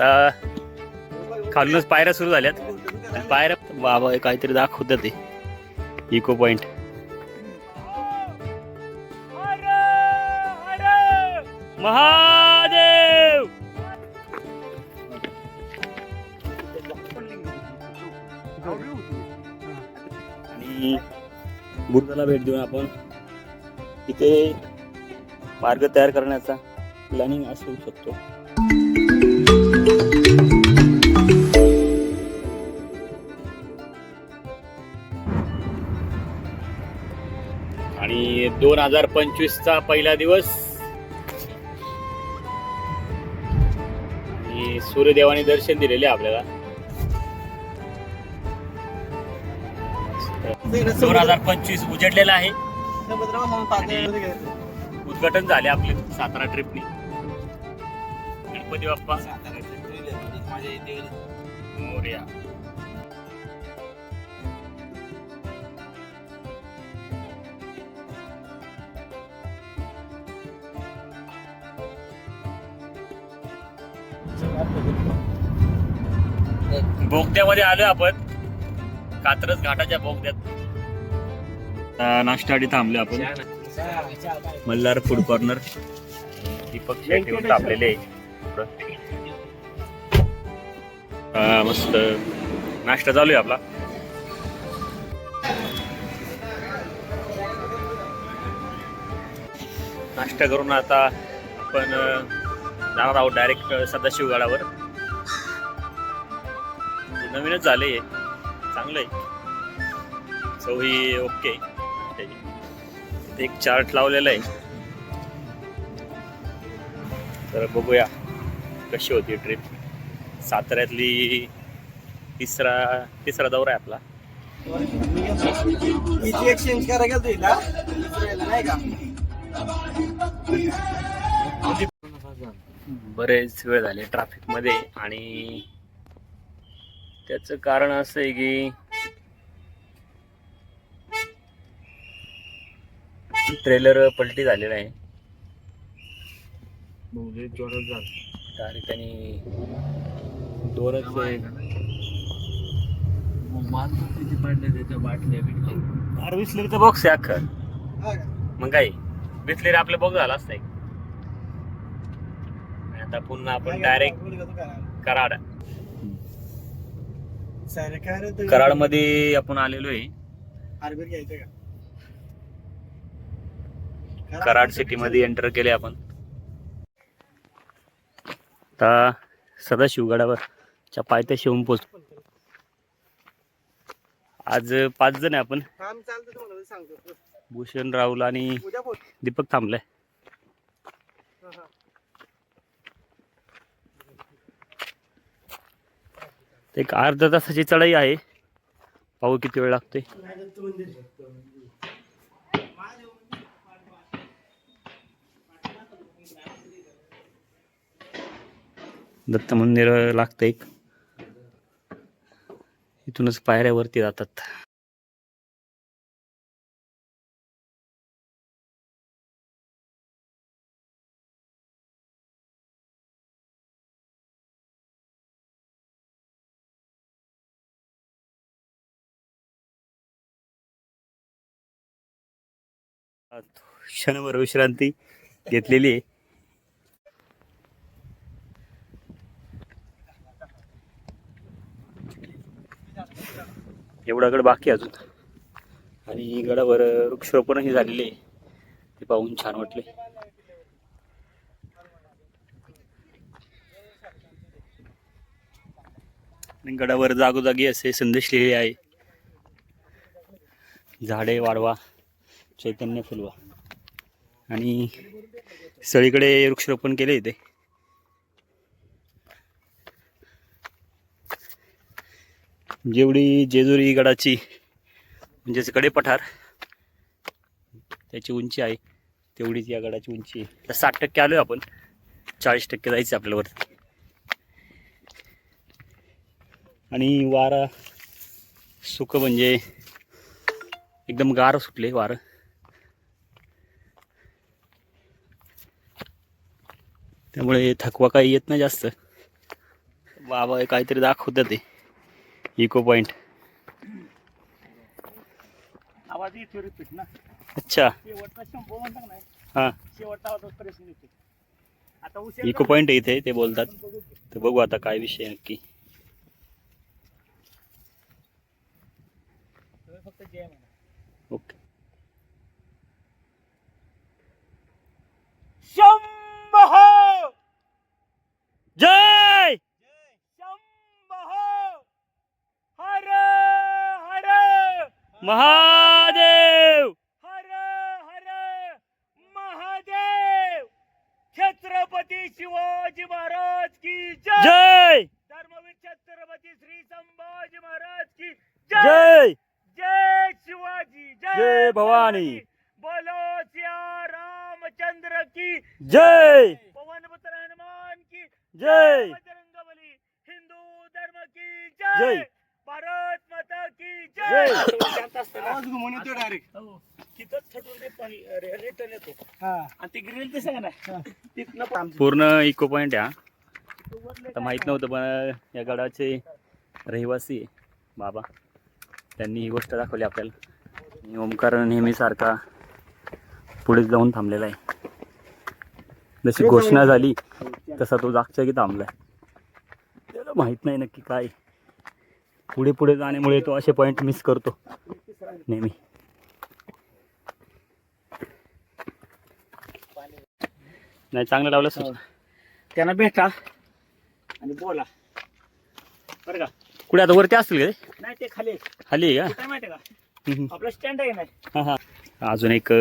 आता खालूनच पायऱ्या सुरू झाल्यात. पायऱ्या बाबा काहीतरी दाखवतात ते. Echo point Mahadev! आणि भेट देऊन आपण इथे मार्ग तयार करण्याचा प्लॅनिंग असू शकतो. दोन हजार पंचवीसचा पहिला दिवस. आणि सूर्यदेवाने दर्शन दिलेले आहे आपल्याला. दोन हजार पंचवीस उजडलेला आहे. उद्घाटन झाले आपले सातारा ट्रिपनी. गणपती बाप्पा. मोर्या. बोगद्यामध्ये आलोय आपण. कात्रज घाटाच्या बोगद्यात. नाश्तासाठी थांबले आपण. Malhar food corner Deepak Shetty. हा, मस्त. नाश्ता चालू आहे आपला. नाश्ता करून आता आपण जाणार आहोत डायरेक्ट सदाशिवगडावर. नवीनच झाले चांगलं आहे ही ओके एक चार्ट लावलेला आहे. तर बघूया कशी होती ट्रिप साताऱ्यातली तिसरा तिसरा दौरा आहे आपला. एक्सचेंज करायला गेलो नाही का? बरेच वेळ झाले ट्रॅफिकमध्ये आणि त्याचं कारण असं आहे की ट्रेलर पलटी झालेला आहे. त्या ठिकाणी दोनच अरे विसलेरीचा बॉक्स आहे अख्खं. का? मग काय? बिसलेरी आपलं बघ झाला असतंय आणि आता पुन्हा आपण डायरेक्ट? कराड? कराडमध्ये आपण आलेलो आहे. कराड सिटी मध्ये एंटर केले आपण. आता सदाशिवगडावर च्या पायथ्याशी येऊन पोच आज पाच जण आहे आपण. भूषण राहुल आणि दीपक थांबलाय हा, हा. एक अर्धा तासाची चढाई आहे. पाहू किती वेळ लागतोय. दत्त मंदिर लागतं एक. इथूनच पायऱ्यावरती जातात. क्षणभर विश्रांती घेतलेली आहे. एवढा गड बाकी अजून. आणि गडावर वृक्षरोपणही झालेले ते पाहून छान वाटले. आणि गडावर जागोजागी असे संदेश लिहिले आहे. झाडे वाढवा चैतन्य फुलवा. आणि सगळीकडे वृक्षरोपण केले इथे. जेवढी जेजुरी गडाची म्हणजेच कडे पठार त्याची उंची आहे तेवढीच या गडाची उंची आहे. तर साठ टक्के आलोय आपण. चाळीस टक्के जायचं आपल्याला वरती. आणि वारा सुकं म्हणजे एकदम गार सुटले वारं. त्यामुळे थकवा काही येत नाही जास्त. बाबा काहीतरी दाखवतात ते. इको पॉइंट आवाज येतो रिपीट ना? अच्छा. शेवटचा म्हणतात हा. शेवटचा आवाज प्रश्न येतो आता उशीर इको पॉइंट इथे ते बोलतात. तर बघू आता काय विषय नक्की. तुम्ही फक्त जय म्हणा. ओके जय! शंभो हर हर महादेव! हर हर महादेव छत्रपती शिवाजी महाराज की जय! धर्मवीर छत्रपती श्री संभाजी महाराज की जय! जय! जय शिवाजी जय भवानी. बोलो सिया रामचंद्र की जय पवन पुत्र हनुमान की जय! बजरंगबली हिंदू धर्म की जय. जय! भारत माता की जय. आवाज घुमून येतो डायरेक्ट रिटर्न येतो. हा. आणि ती ग्रिल ते सांगा ना तिथनं पण पूर्ण इको पॉइंट आहे हा. आता माहीत नव्हतं पण या गडाचे रहिवासी आहे बाबा. त्यांनी ही गोष्ट दाखवली आपल्याला. ओमकार नेहमीसारखा पुढे जाऊन थांबलेला आहे. जशी घोषणा झाली तसा तो जागच्या थांबलाय. त्याला माहीत नाही नक्की काय. पुढे पुढे जाण्यामुळे तो असे पॉईंट मिस करतो. नेहमी. नाही चांगलं लावलं सर त्यांना भेटा आणि बोला. बरं का? कुठे आता? वरती असतील का नाही ते खाली खाली आहे माहिती का? का. आपलं स्टँड आहे ना हा हा. अजून एक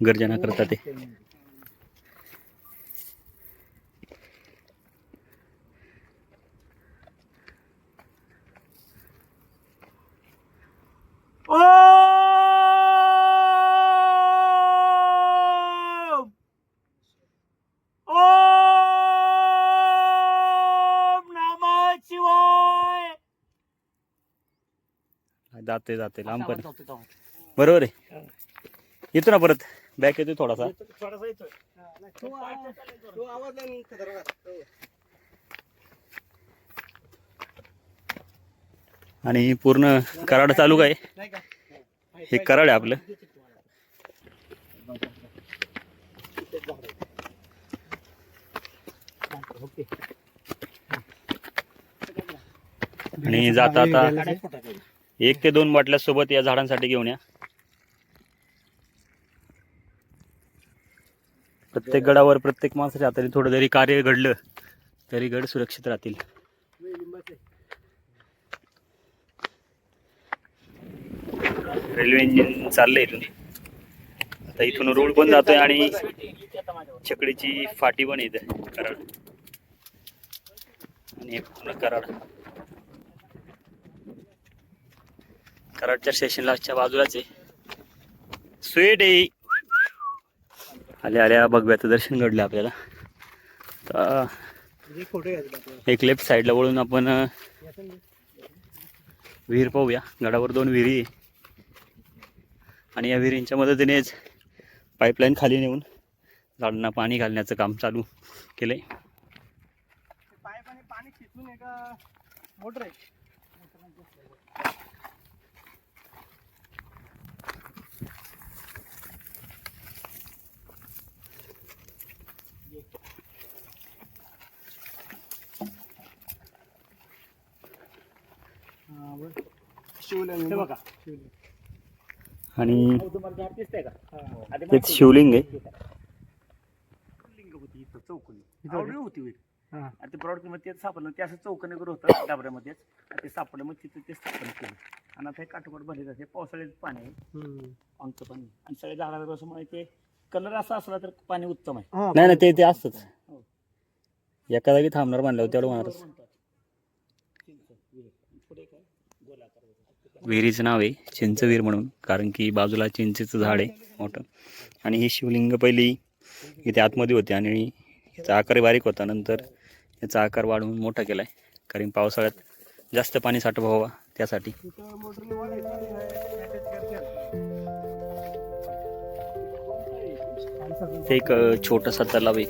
गर्जना करतात ते. ओम! ओम नमः शिवाय! जाते जाते लांब पण. बरोबर आहे. येतो ना परत. बॅक येतो थोडासा. थोडासा येतोय. तो आवाज खतरनाक हो. आणि पूर्ण कराड चालू काय? हे कराड आहे आपलं. आणि जाता आता एक ते दोन बाटल्या सोबत या झाडांसाठी घेऊन या. प्रत्येक गडावर प्रत्येक माणसाच्या हाताने थोडं जरी कार्य घडलं तरी गड सुरक्षित राहतील. रेल्वे इंजिन चाललंय इथून. आता इथून रोड पण जातोय आणि छकडीची फाटी पण येते कराड. आणि हे पूर्ण कराड. कराडच्या स्टेशनला बाजूलाच आहे. स्वीट आहे. आल्या आल्या भगव्याचं दर्शन घडलं आपल्याला. तर एक लेफ्ट साईडला वळून आपण विहीर पाहूया. गडावर दोन विहिरी आणि या विहिरींच्या मदतीनेच पाईपलाईन खाली नेऊन झाडांना पाणी घालण्याचं काम चालू केलंय. आहे पाणी मोटर आहे हा, बरं. शिवलिंग हे बघा. शिवलिंग. आणि अहो, तुम्हाला झाड दिसतंय का? हा. आधी तेच माहिती शिवलिंग आहे. लिंग होती. इथं चौकोनी. इथं आवडी होती होईल. हा. आणि ते प्रॉडक्टमध्ये तेच सापडलं. ते असं चौकने करून होतं डाबऱ्यामध्येच. आणि ते सापडलं मग तिथं ते स्थापन केलं. आणि आता हे काटोकाट भरले जाते पावसाळ्याचं पाणी आहे. हम्म. पाणी. आणि सगळ्या झाडाला कसं ते कलर असा असला तर पाणी उत्तम आहे. हा, नाही ना ते ते असतंच. हो. एका जागी थांबणार म्हणल्यावर तेवढं होणारच म्हणतात. चिंच, विहीर. पुढे काय गोलाकार होतं. विहिरीचं नाव आहे चिंचवीर म्हणून कारण की बाजूला चिंचेचं झाड आहे मोठं. आणि हे शिवलिंग पहिली इथे आतमध्ये होते आणि याचा आकार बारीक होता. नंतर याचा आकार वाढवून मोठा केला आहे कारण पावसाळ्यात जास्त पाणी साठवा व्हावा त्यासाठी. ते एक छोटासा तलाव आहे.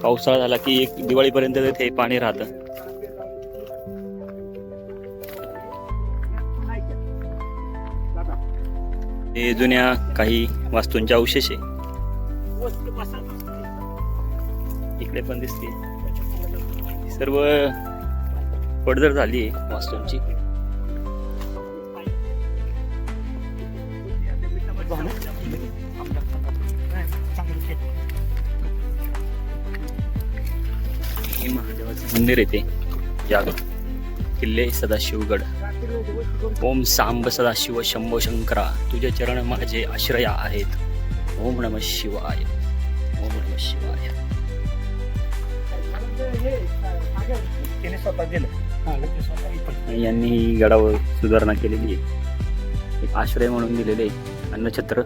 पावसाळा झाला की एक दिवाळीपर्यंत ते पाणी राहतं. हे जुन्या काही वास्तूंचे अवशेष आहे. इकडे पण दिसते. सर्व पडझड झाली आहे वास्तूंची. महादेवाचं मंदिर येते जागा किल्ले सदाशिवगड. ओम सांब सदाशिव शंभो शंकरा तुझे चरण माझे आश्रया आहेत. ओम नम शिवाय ओम नम शिवाय. यांनी ही गडावर सुधारणा केलेली आहे. एक आश्रय म्हणून दिलेले अन्नछत्र.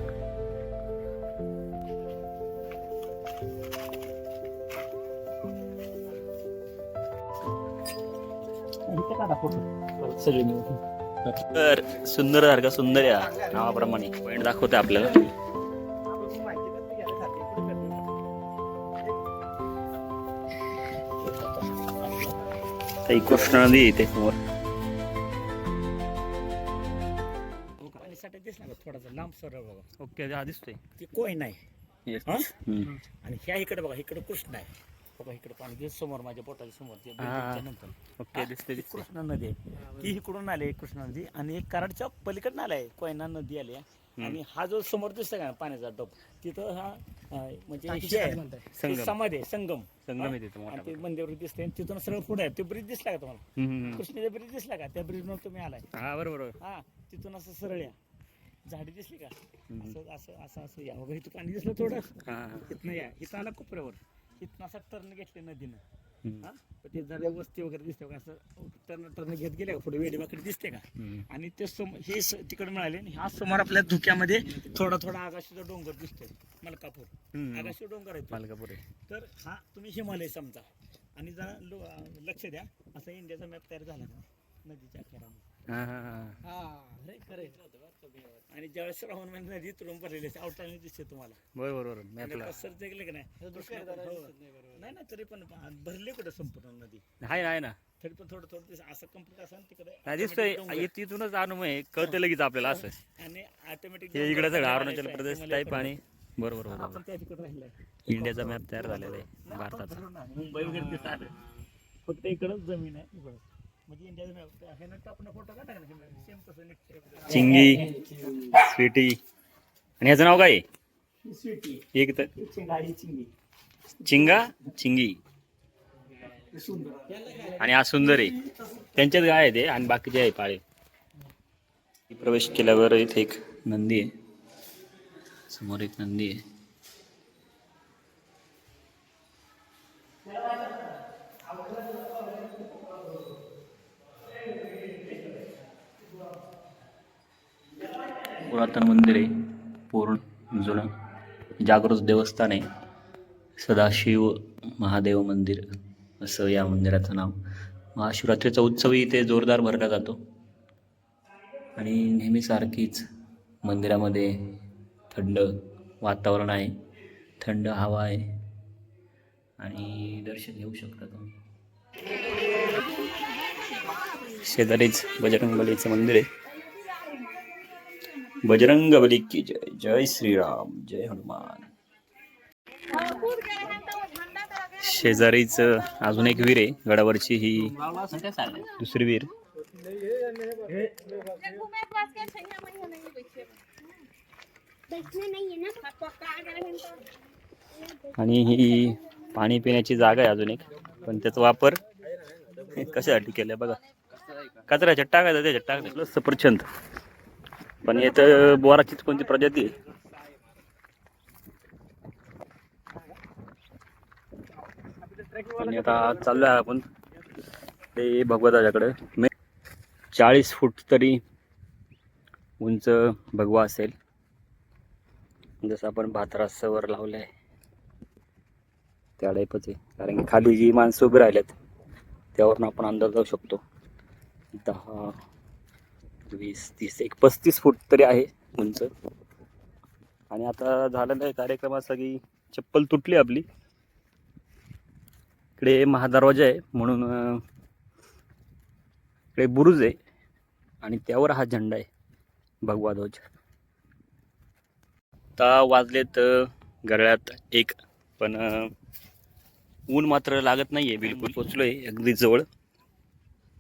सगळे मिळून तर सुंदर सारखा सुंदर या नावाप्रमाणे पॉईंट दाखवते आपल्याला काही कृष्णा नदी येते समोर पाणीसाठी दिसला का थोडासा लांब सरळ बघा ओके हा दिसतोय ती कोण आहे Yes. हा? हम्म. आणि ह्या इकडे बघा इकडे कृष्ण आहे बघा इकडे पाणी दिसत समोर माझ्या पोटाच्या समोर ते नंतर. ओके दिसते ती दिसते कृष्णा नदी आहे. ती इकडून आली आहे कृष्णा नदी. आणि एक कराडच्या पलीकडनं आलाय कोयना नदी आली आहे. आणि हा जो समोर दिसतोय का पाण्याचा डब तिथं हा अं, म्हणजे हे आहे, ते संगम. समाधी आहे संगम. संगम हा? आहे तिथं मोठा आणि ते मंदिर दिसते आणि तिथून सरळ पुढे आहे. ते ब्रिज दिसला का तुम्हाला? हम्म, हम्म, हम्म. कृष्णाचा ब्रिज दिसला का? त्या ब्रिजवर तुम्ही आलाय. हा बरोबर बरोबर. हा तिथून असं सरळ या. झाडी दिसली का? असं असं असं असं या. बघा इथं पाणी दिसलं थोडं. हा, हा. इथनं या. इथं आला कोपऱ्यावर. इथनं असं टर्न घेतले नदीनं. हा पण ते जरा वस्ती वगैरे दिसते का असं टर्न टर्न घेत गेले का पुढे वेडीवाकडे दिसते का. आणि ते सम हे तिकडे मिळाले आणि हा समोर आपल्या धुक्यामध्ये थोडा थोडा आकाशीचा डोंगर दिसतोय मलकापूर. आकाशी डोंगर आहे. मालकापूर आहे तर हा तुम्ही हिमालय समजा आणि जरा लक्ष द्या असा इंडियाचा मॅप तयार झाला नदीच्या अखेरामध्ये हा, हा, हा. आणि ज्यावेळेस श्रावण महिन्यात नदी तुडून भरलेली असते. आउटलाईन दिसते तुम्हाला. बरोबर बरोबर. मॅपला की नाही? हो. नाही ना तरी पण भरले कुठं संपूर्ण नदी? आहे ना आहे ना. तरी पण थोडं थोडं दिस- असं कंप्लीट असं तिकडे नाही दिसतोय. automatic. हे अनुभव आहे कळतं लगेच आपल्याला असं. आणि ऑटोमॅटिक हे इकडे सगळं अरुणाचल प्रदेश टाईप आणि बरोबर बरोबर आपण त्या तिकडे राहिलाय. इंडियाचा मॅप तयार झालेला आहे भारताचा. मुंबई वगैरे फक्त इकडंच जमीन आहे इकडं म्हणजे चिंगी स्वीटी. आणि ह्याचं नाव काय? एक तर चिंगी. चिंगा आणि हा सुंदर. आहे त्यांच्यात काय आहे ते? आणि बाकीचे आहे पाळे. प्रवेश केल्यावर इथे एक नंदी आहे. समोर एक नंदी आहे. पुरातन मंदिरे पूर्ण जुनं जागृत देवस्थान आहे सदाशिव महादेव मंदिर असं या मंदिराचं नाव. महाशिवरात्रीचा उत्सवही इथे जोरदार भरला जातो. आणि नेहमीसारखीच मंदिरामध्ये थंड वातावरण आहे. थंड हवा आहे. आणि दर्शन घेऊ शकता तुम्ही. शेजारीच बजरंगबलीचं मंदिर आहे. बजरंग बली की जय जय श्रीराम जय हनुमान. शेजारीच अजून एक वीर आहे गडावरची ही दुसरी वीर. आणि ही पाणी पिण्याची जागा आहे अजून एक पण त्याचा वापर कशासाठी केलाय बघा. कचरा टाकायचं त्याच्यात टाकायचं. सफरचंद. पण इथं बोराचीच कोणती प्रजाती आहे? आणि आता आहे आपण ते भगवताच्याकडे. मे चाळीस फूट तरी उंच भगवा असेल. जसं आपण भातरासावर लावलंय. त्या टाईपच आहे. कारण की खाली जी माणसं उभी राहिल्यात त्यावरून आपण अंदाज लावू शकतो. दहा वीस तीस एक पस्तीस फूट तरी आहे उंच. आणि आता झालं आहे कार्यक्रमात सगळी चप्पल तुटली आपली. इकडे महादरवाजा आहे म्हणून इकडे बुरुज आहे आणि त्यावर हा झेंडा आहे. भगवा ध्वज आता वाजलेत गळ्यात एक पण ऊन मात्र लागत नाही आहे बिलकुल. पोचलो आहे अगदी जवळ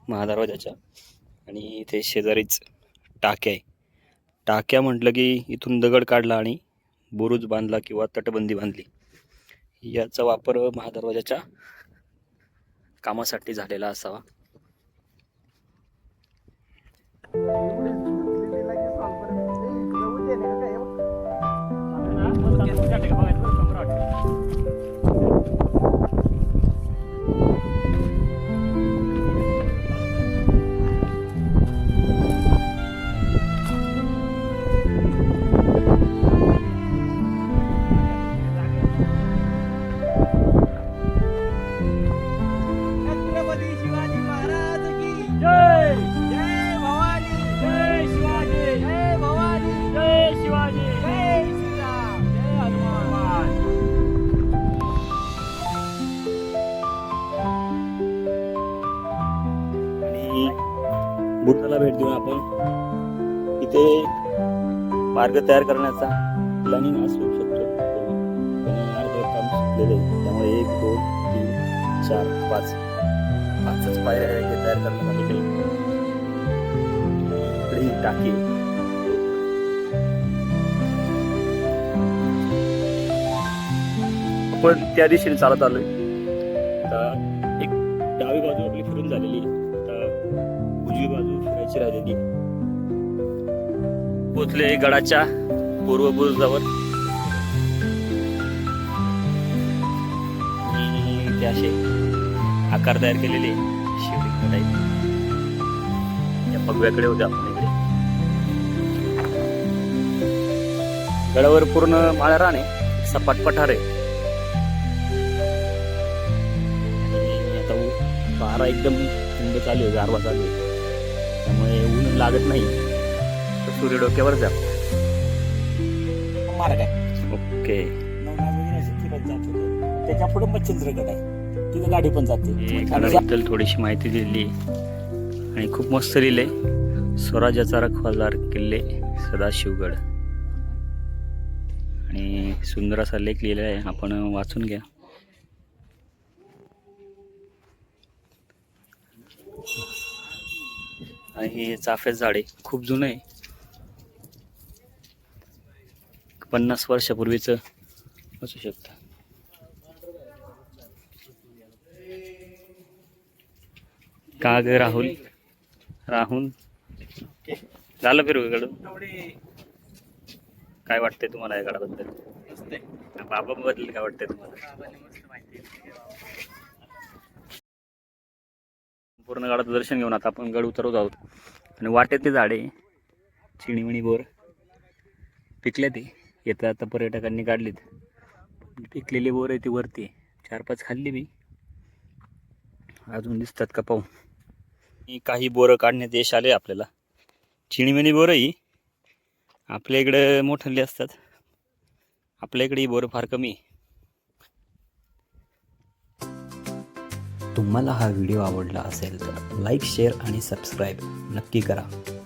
महादरवाजाच्या. आणि इथे शेजारीच टाक्या आहे. टाक्या म्हटलं की इथून दगड काढला आणि बुरुज बांधला किंवा तटबंदी बांधली. याचा वापर महादरवाजाच्या कामासाठी झालेला असावा. मार्ग तयार करण्याचा प्लॅनिंग असू शकतो. पण काम सुटलेलं त्यामुळे एक दोन तीन चार पाच. पाचच पायऱ्या आहेत हे तयार करण्यासाठी इकडे ही टाकी. आपण त्या दिशेने चालत आलोय. पोचले गडाच्या पूर्व बुरुजावर आणि असे आकार तयार केलेले शिवलिंग टाईप या पगव्याकडे होत्या आपण इकडे. गडावर पूर्ण माळा राणे सपाट पठार. आहे आता बारा एकदम थंड चालू आहे गारवा चालू आहे. त्यामुळे ऊन लागत नाही. सूर्य डोक्यावर जा. मार्ग आहे. ओके. नवनाथ फिरत जात होते त्याच्या पुढे मच्छिंद्रगड आहे. तिथे गाडी पण जाते. गडाबद्दल थोडीशी माहिती दिली. आणि खूप मस्त लिहिलंय स्वराज्याचा रखवालदार किल्ले सदाशिवगड. आणि सुंदर असा लेख लिहिला आहे. आपण वाचून घ्या. आणि हे चाफ्याचं झाड खूप जुनं आहे. पन्नास वर्षापूर्वीच असू शकतं. का राहुल? राहुल? झालं फिरू इकडं. काय वाटतंय तुम्हाला या गडाबद्दल? बाबा बद्दल काय वाटतंय तुम्हाला? पूर्ण गडाचं दर्शन घेऊन आता आपण गड उतरवत आहोत. आणि वाटेत ते झाडे चिणीमिणी बोर पिकले ते. येतं आता पर्यटकांनी काढलीत. पिकलेली बोर आहे ती वरती. चार पाच खाल्ली मी. अजून दिसतात का पाहू. काही बोरं काढण्यात यश आले आपल्याला. चिणीमिणी बोरं ही. आपल्या इकडं मोठली असतात. आपल्या इकडे ही बोरं फार कमी आहे. तुम्हाला हा व्हिडिओ आवडला असेल तर लाईक शेअर आणि सबस्क्राईब नक्की करा.